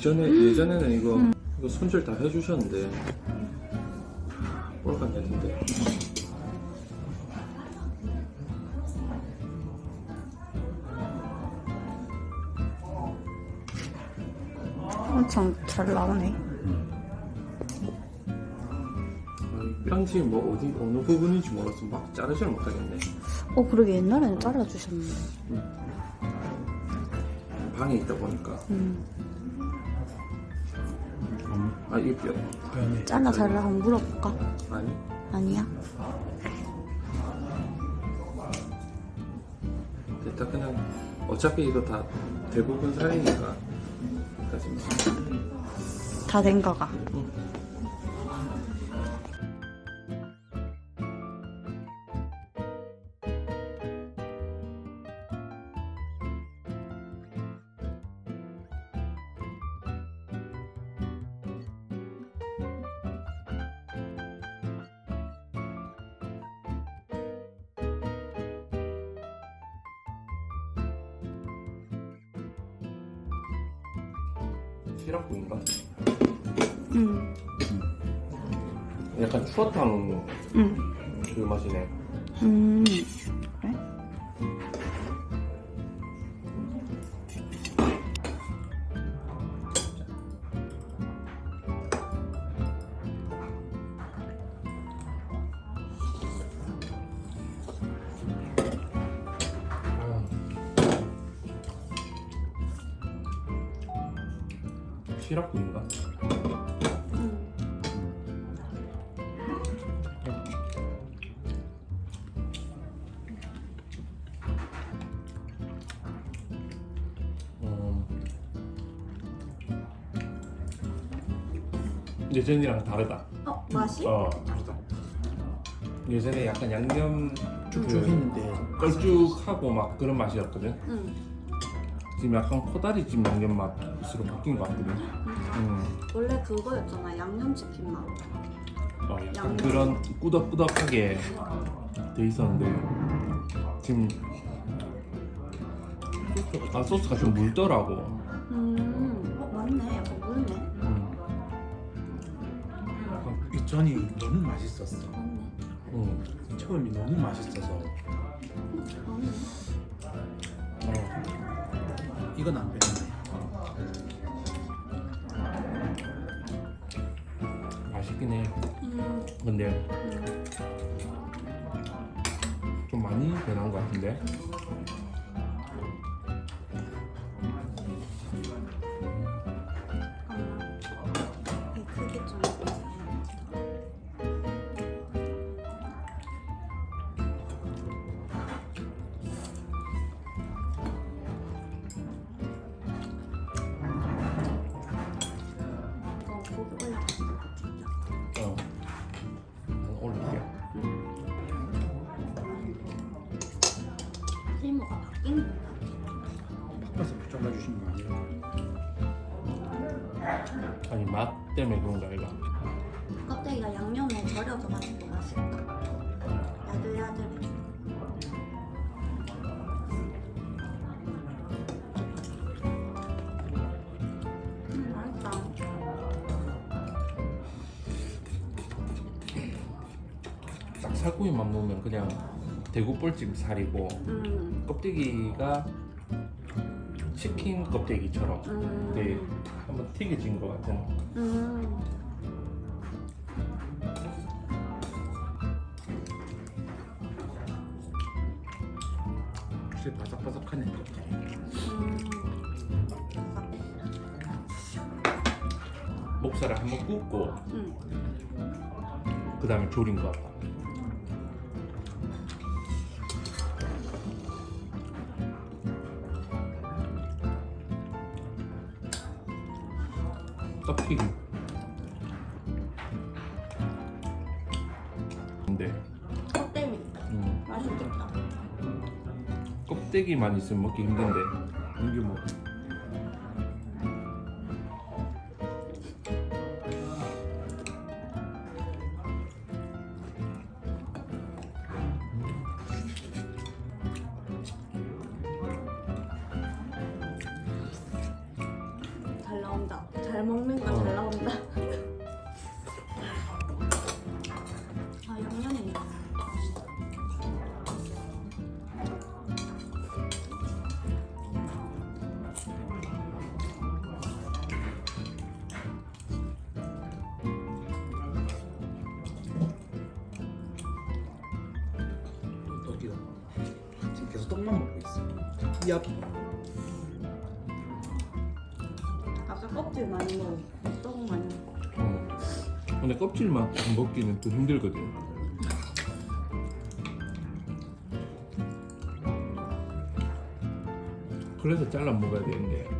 이전에 예전에는 이거 이거 손질 다 해주셨는데. 꼴감 됐는데. 엄청 잘 나오네. 뺨치 뭐 어디 어느 부분인지 몰라서 막 자르지를 못하겠네. 어 그러게 옛날에는 잘라주셨는데. 방에 있다 보니까. 음. 아 이게 뼈 잘라 잘라. 한번 물어볼까? 아니. 아니야? 됐다. 그냥 어차피 이거 다 대부분 살이니까. 까지 다된 거가. 시럽국인가? 음. 약간 추어탕 음. 그 맛이네 음. 시럽국인가? 음. 어... 예전이랑 다르다 어 맛이? 어 예전에 약간 양념 쭉쭉했는데 걸쭉하고 막 그런 맛이었거든 응. 지금 약간 코다리찜 양념 맛으로 바뀐 것 같거든 음. 원래 그거였잖아 양념치킨 맛. 어, 약간 양념. 그런 꾸덕꾸덕하게 돼 있었는데 지금 아 소스가 좀 묽더라고 음. 어 맞네. 약간 묽네. 음. 약간 이 전이 너무 맛있었어. 맞네. 음. 처음이 너무 맛있어서 이건 안 빼는데. 맛있긴 해. 음. 근데 음. 좀 많이 변한 것 같은데. 아니 맛 때문에 그런 거 아이가. 껍데기가 양념에 절여져가지고 맛있다. 야들야들해. 음, 맛있다. 딱 살코기만 먹으면 그냥 대구볼집 살이고 음, 껍데기가 치킨 껍데기처럼 음, 되게 한번 튀겨진 것 같은. 음. 확실히 바삭바삭하네 껍질이. 음. 목살을 한번 굽고 음. 그 다음에 조린 것 껍데기. 근데 껍데기 음, 맛있겠다. 껍데기만 있으면 먹기 힘든데 이게 뭐 잘 먹는 거 어. 잘 나온다. 아 양념이 맛있다. 떡이다. 지금 계속 떡만 먹고 있어. 얍. 껍질 많이 먹어. 떡 많이 먹어. 어. 근데 껍질만 먹기는 또 힘들거든. 그래서 잘라 먹어야 되는데